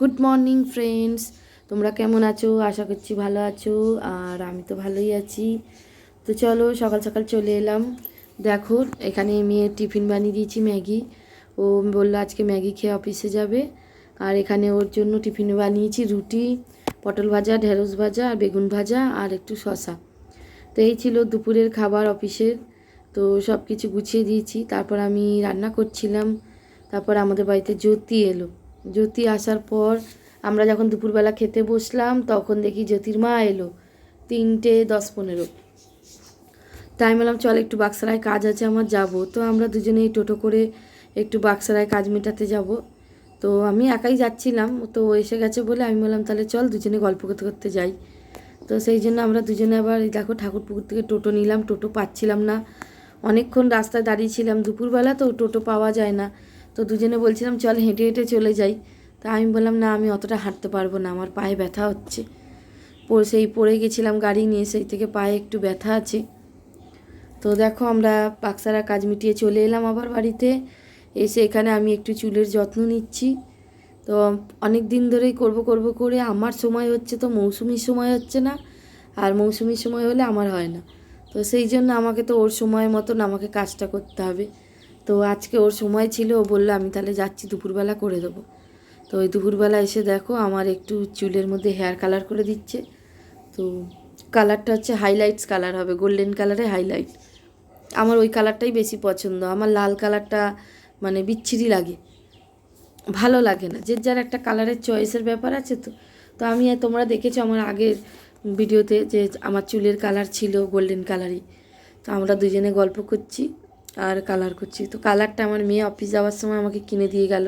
Good morning friends তোমরা কেমন আছো? আশা করছি ভালো আছো, আর আমি তো ভালোই আছি। তো চলো, সকাল সকাল চলে এলাম। দেখো, এখানে মেয়ে টিফিন বানিয়ে দিয়েছি ম্যাগি। ও বলল, আজকে ম্যাগি খেয়ে অফিসে যাবে। আর এখানে ওর জন্য টিফিন বানিয়েছি রুটি, পটল ভাজা, ঢেঁড়স ভাজা, আর বেগুন ভাজা, আর একটু শশা তো এই ছিল দুপুরের খাবার অফিসের। তো সব কিছু গুছিয়ে দিয়েছি। তারপর আমি রান্না করছিলাম। তারপর আমাদের বাড়িতে জ্যোতি এলো। জ্যোতি আসার পর আমরা যখন দুপুরবেলা খেতে বসলাম, তখন দেখি জ্যোতির মা এলো, তিনটে দশ পনেরো। তাই বললাম, চল একটু বাক্সারায় কাজ আছে, আমার যাব। তো আমরা দুজনেই টোটো করে একটু বাক্সারায় কাজ মেটাতে যাব। তো আমি একাই যাচ্ছিলাম, তো এসে গেছে বলে আমি বললাম, তাহলে চল দুজনে গল্প করতে করতে যাই। তো সেই জন্য আমরা দুজনে আবার এই দেখো ঠাকুরপুকুর থেকে টোটো নিলাম, টোটো পাচ্ছিলাম না। অনেকক্ষণ রাস্তায় দাঁড়িয়েছিলাম দুপুরবেলা তো টোটো পাওয়া যায় না। তো দুজনে বলছিলাম, চল হেঁটে হেঁটে চলে যাই। তা আমি বললাম, না, আমি অতটা হাঁটতে পারব না, আমার পায়ে ব্যথা হচ্ছে। পড়ে, সেই পড়ে গেছিলাম গাড়ি নিয়ে, সেই থেকে পায়ে একটু ব্যথা আছে। তো দেখো, আমরা পাকসারা কাজ মিটিয়ে চলে এলাম আবার বাড়িতে। এসে এখানে আমি একটু চুলের যত্ন নিচ্ছি। তো অনেক দিন ধরেই করব করব করে আমার সময় হচ্ছে তো মৌসুমির সময় হচ্ছে না, আর মৌসুমির সময় হলে আমার হয় না। তো সেই জন্য আমাকে তো ওর সময় মতন আমাকে কাজটা করতে হবে। তো আজকে ওর সময় ছিল, ও বলল, আমি তাহলে যাচ্ছি, দুপুরবেলা করে দেবো। তো ওই দুপুরবেলা এসে দেখো, আমার একটু চুলের মধ্যে হেয়ার কালার করে দিচ্ছে। তো কালারটা হচ্ছে হাইলাইটস কালার হবে গোল্ডেন কালারে হাইলাইট আমার ওই কালারটাই বেশি পছন্দ, আমার লাল কালারটা মানে বিচ্ছিরি লাগে, ভালো লাগে না। যে যার একটা কালারের চয়েসের ব্যাপার আছে তো। তো আমি, তোমরা দেখেছ আমার আগের ভিডিওতে যে আমার চুলের কালার ছিল গোল্ডেন কালারই তো আমরা দুজনে গল্প করছি। আর কালার করছি। তো কালারটা আমার মেয়ে অফিস যাওয়ার সময় আমাকে কিনে দিয়ে গেল।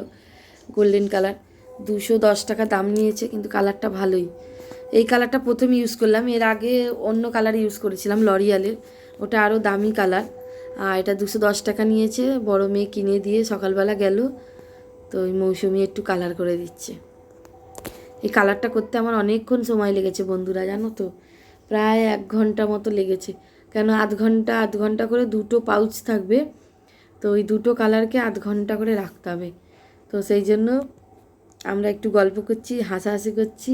Golden colour. দুশো দশ টাকা দাম নিয়েছে, কিন্তু কালারটা ভালোই। এই কালারটা প্রথম ইউজ করলাম। এর আগে অন্য কালার ইউজ করেছিলাম লরিয়ালের ওটা আরও দামি কালার। আর এটা দুশো দশ টাকা নিয়েছে। বড় মেয়ে কিনে দিয়ে সকালবেলা গেল। তো ওই মৌসুমি একটু কালার করে দিচ্ছে। এই কালারটা করতে আমার অনেকক্ষণ সময় লেগেছে বন্ধুরা, জানো তো? প্রায় এক ঘণ্টা মতো লেগেছে। কেন আধ ঘণ্টা আধ ঘণ্টা করে দুটো পাউচ থাকবে। তো ওই দুটো কালারকে আধ ঘণ্টা করে রাখতে হবে। তো সেই জন্য আমরা একটু গল্প করছি, হাসাহাসি করছি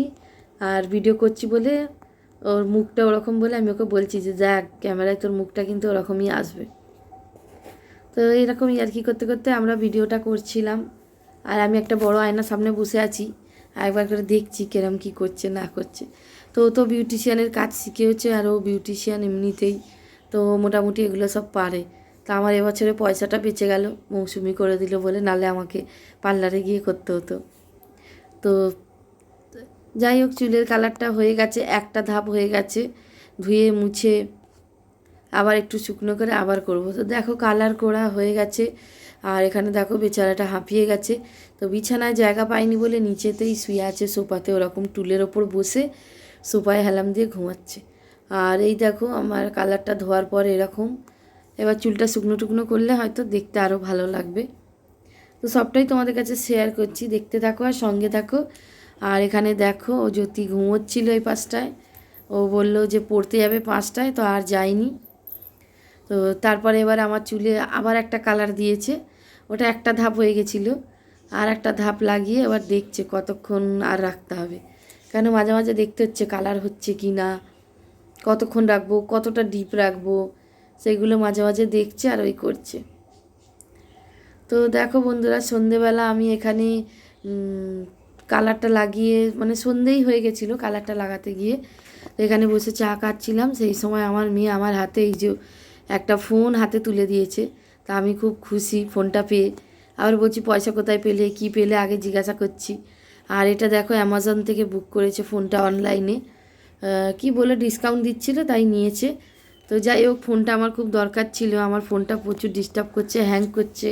আর ভিডিও করছি বলে ওর মুখটা ওরকম বলে আমি ওকে বলছি যে, দেখ, ক্যামেরায় তোর মুখটা কিন্তু ওরকমই আসবে। তো এরকমই আর কি করতে করতে আমরা ভিডিওটা করছিলাম। আর আমি একটা বড় আয়নার সামনে বসে আছি। একবার করে দেখছি কেরম কি করছে, না করছে। তো ও তো বিউটিশিয়ানের কাজ শিখেওছে আর ও বিউটিশিয়ান এমনিতেই। তো মোটামুটি এগুলো সব পারে। তা আমার এবছরে পয়সাটা বেঁচে গেল, মৌসুমি করে দিল বলে নালে আমাকে পার্লারে গিয়ে করতে হতো। তো যাই হোক, চুলের কালারটা হয়ে গেছে, একটা ধাপ হয়ে গেছে, ধুয়ে মুছে আবার একটু শুকনো করে আবার করব। তো দেখো, কালার করা হয়ে গেছে। আর এখানে দেখো বেচারাটা হাঁপিয়ে গেছে। তো বিছানায় জায়গা পায়নি বলে নিচেতেই শুয়ে আছে সোফাতে। ওরকম টুলের ওপর বসে সোফায় হেলাম দিয়ে ঘুমাচ্ছে। আর এই দেখো আমার কালারটা ধোয়ার পর এরকম। এবার চুলটা শুকনো টুকনো করলে হয়তো দেখতে আরও ভালো লাগবে। তো সবটাই তোমাদের কাছে শেয়ার করছি। দেখতে থাকো আর সঙ্গে থাকো। আর এখানে দেখো, ও জ্যোতি ঘুমোচ্ছিল এই পাঁচটায়। ও বলল যে পড়তে যাবে পাঁচটায়, তো আর যায়নি। তো তারপরে এবার আমার চুলে আবার একটা কালার দিয়েছে। ওটা একটা ধাপ হয়ে গেছিল, আর একটা ধাপ লাগিয়ে এবার দেখছে কতক্ষণ আর রাখতে হবে। কেন মাঝে মাঝে দেখতে হচ্ছে কালার হচ্ছে কি না কতক্ষণ রাখব, কতটা ডিপ রাখব, সেগুলো মাঝে মাঝে দেখছে আর ওই করছে। তো দেখো বন্ধুরা, সন্ধেবেলা আমি এখানে কালারটা লাগিয়ে মানে সন্ধেই হয়ে গেছিল কালারটা লাগাতে গিয়ে। তো এখানে বসে চা কাটছিলাম সেই সময় আমার মেয়ে আমার হাতে এই যে একটা ফোন হাতে তুলে দিয়েছে। তা আমি খুব খুশি ফোনটা পেয়ে। আবার বলছি, পয়সা কোথায় পেলে? কি পেলে? আগে জিজ্ঞাসা করছি। আর এটা দেখো অ্যামাজন থেকে বুক করেছে ফোনটা অনলাইনে কি বলে ডিসকাউন্ট দিচ্ছিল, তাই নিয়েছে। তো যাই হোক, ফোনটা আমার খুব দরকার ছিল। আমার ফোনটা প্রচুর ডিস্টার্ব করছে হ্যাং করছে,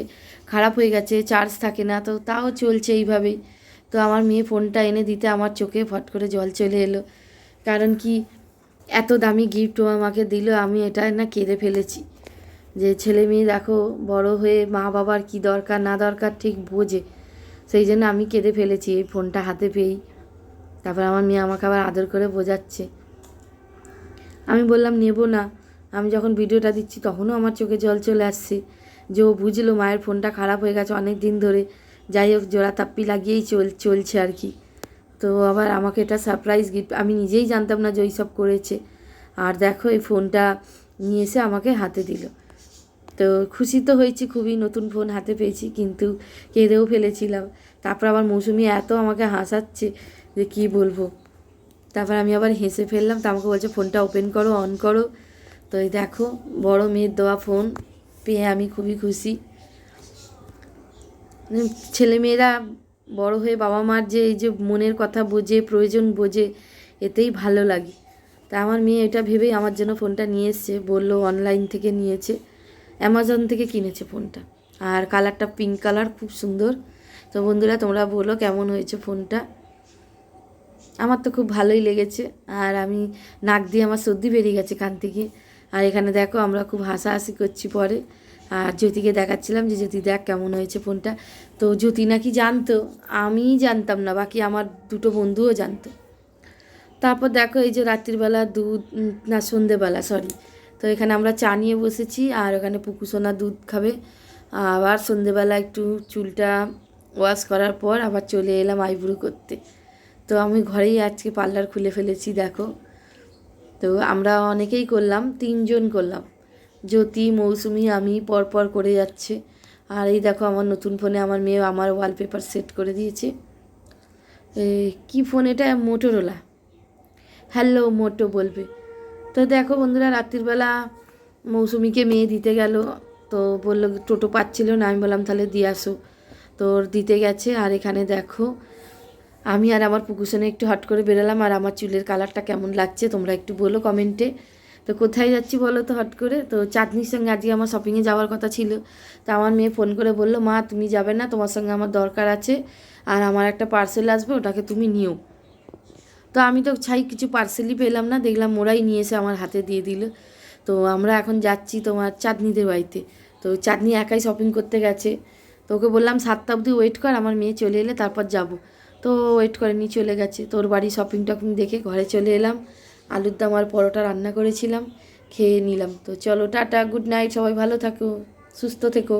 খারাপ হয়ে গেছে চার্জ থাকে না, তো তাও চলছে এইভাবেই তো আমার মেয়ে ফোনটা এনে দিতে আমার চোখে ফট করে জল চলে এলো। কারণ কি, এত দামি গিফট ও আমাকে দিল, আমি এটা না কেঁদে ফেলেছি। যে ছেলে মেয়ে দেখো, বড় হয়ে মা বাবার কি দরকার, না দরকার ঠিক বোঝে। সেই জন্য আমি কেঁদে ফেলেছি এই ফোনটা হাতে পেয়েই। তারপর আমার মেয়ে আমাকে আবার আদর করে বোঝাচ্ছে। আমি বললাম, নেব না। আমি যখন ভিডিওটা দিচ্ছি, তখনও আমার চোখে জল চলে আসছে যে ও বুঝলো মায়ের ফোনটা খারাপ হয়ে গেছে অনেক দিন ধরে। যাই হোক, জোড়া তাপ্পি লাগিয়েই চল, চলছে আর কি। তো আবার আমাকে এটা সারপ্রাইজ গিফট আমি নিজেই জানতাম না যে ওই সব করেছে। আর দেখো এই ফোনটা নিয়ে এসে আমাকে হাতে দিল। তো খুশি তো হয়েছি খুবই নতুন ফোন হাতে পেয়েছি কিন্তু কেঁদেও ফেলেছিলাম। তারপর আবার মৌসুমি এত আমাকে হাসাচ্ছে যে কী বলব। তারপর আমি আবার হেসে ফেললাম তো আমাকে বলছে ফোনটা ওপেন করো অন করো। তো এই দেখো বড় মেয়ের দেওয়া ফোন পেয়ে আমি খুবই খুশি। উম, ছেলেমেয়েরা বড় হয়ে বাবা মার যে এই যে মনের কথা বোঝে প্রয়োজন বোঝে এতেই ভালো লাগে। তা আমার মেয়ে এটা ভেবেই আমার জন্য ফোনটা নিয়ে এসছে বলল অনলাইন থেকে নিয়েছে। অ্যামাজন থেকে কিনেছে ফোনটা। আর কালারটা পিঙ্ক কালার খুব সুন্দর। তো বন্ধুরা, তোমরা বলো কেমন হয়েছে ফোনটা? আমার তো খুব ভালোই লেগেছে। আর আমি নাক দিয়ে আমার সর্দি বেরিয়ে গেছে কান থেকে। আর এখানে দেখো, আমরা খুব হাসাহাসি করছি পরে। আর জ্যোতিকে দেখাচ্ছিলাম যে, জ্যোতি, দেখ কেমন হয়েছে ফোনটা। তো জ্যোতি নাকি জানতো, আমিই জানতাম না, বাকি আমার দুটো বন্ধুও জানতো। তারপর দেখো, এই যে রাত্রিবেলা দুধ না, সন্ধেবেলা সরি তো এখানে আমরা চা নিয়ে বসেছি আর ওখানে পুকুসোনা দুধ খাবে। আবার সন্ধেবেলা একটু চুলটা ওয়াশ করার পর আবার চলে এলাম আইব্রু করতে। তো আমি ঘরেই আজকে পার্লার খুলে ফেলেছি, দেখো। তো আমরা অনেকেই করলাম, তিনজন করলাম। জ্যোতি, মৌসুমি, আমি পরপর করে যাচ্ছে। আর এই দেখো আমার নতুন ফোনে আমার মেয়ে আমার ওয়ালপেপার সেট করে দিয়েছে। কি ফোন এটা? মোটোরোলা হ্যালো মোটো বলবে। তো দেখো বন্ধুরা রাত্রিবেলা মৌসুমিকে মেয়ে দিতে গেল। তো বলল, টোটো পাচ্ছিল না। আমি বললাম, তাহলে দিয়ে আসো। তো ওর দিতে গেছে। আর এখানে দেখো, আমি আর আমার পুকুসনে একটু হট করে বেরোলাম। আর আমার চুলের কালারটা কেমন লাগছে, তোমরা একটু বলো কমেন্টে। তো কোথায় যাচ্ছি বলো তো হট করে? তো চাঁদনির সঙ্গে আজকে আমার শপিংয়ে যাওয়ার কথা ছিল। তো আমার মেয়ে ফোন করে বলল, মা, তুমি যাবে না, তোমার সঙ্গে আমার দরকার আছে। আর আমার একটা পার্সেল আসবে, ওটাকে তুমি নিও। তো আমি তো ছাই কিছু পার্সেলই পেলাম না, দেখলাম ওরাই নিয়ে এসে আমার হাতে দিয়ে দিল। তো আমরা এখন যাচ্ছি তোমার চাঁদনিদের বাড়িতে। তো চাঁদনি একাই শপিং করতে গেছে। তো ওকে বললাম, সাতটা অবধি ওয়েট কর, আমার মেয়ে চলে এলে তারপর যাব। তো ওয়েট করে নিয়ে চলে গেছে। তোর বাড়ি শপিং টপিং দেখে ঘরে চলে এলাম। আলুর দম আর পরোটা রান্না করেছিলাম, খেয়ে নিলাম। তো চলো, টাটা গুড নাইট সবাই ভালো থাকো, সুস্থ থেকো।